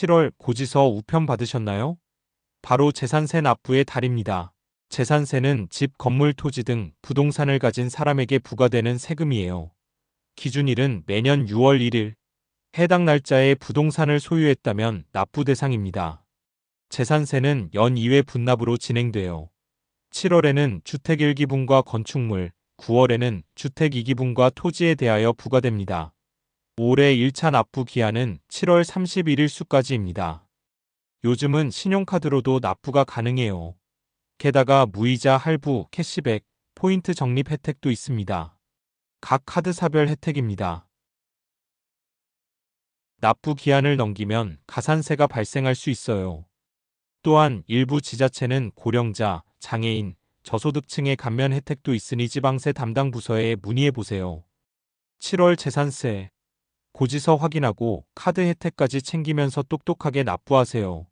7월 고지서 우편 받으셨나요? 바로 재산세 납부의 달입니다. 재산세는 집, 건물, 토지 등 부동산을 가진 사람에게 부과되는 세금이에요. 기준일은 매년 6월 1일. 해당 날짜에 부동산을 소유했다면 납부 대상입니다. 재산세는 연 2회 분납으로 진행돼요. 7월에는 주택 1기분과 건축물, 9월에는 주택 2기분과 토지에 대하여 부과됩니다. 올해 1차 납부 기한은 7월 31일 수까지입니다. 요즘은 신용카드로도 납부가 가능해요. 게다가 무이자 할부, 캐시백, 포인트 적립 혜택도 있습니다. 각 카드사별 혜택입니다. 납부 기한을 넘기면 가산세가 발생할 수 있어요. 또한 일부 지자체는 고령자, 장애인, 저소득층의 감면 혜택도 있으니 지방세 담당 부서에 문의해 보세요. 7월 재산세 고지서 확인하고 카드 혜택까지 챙기면서 똑똑하게 납부하세요.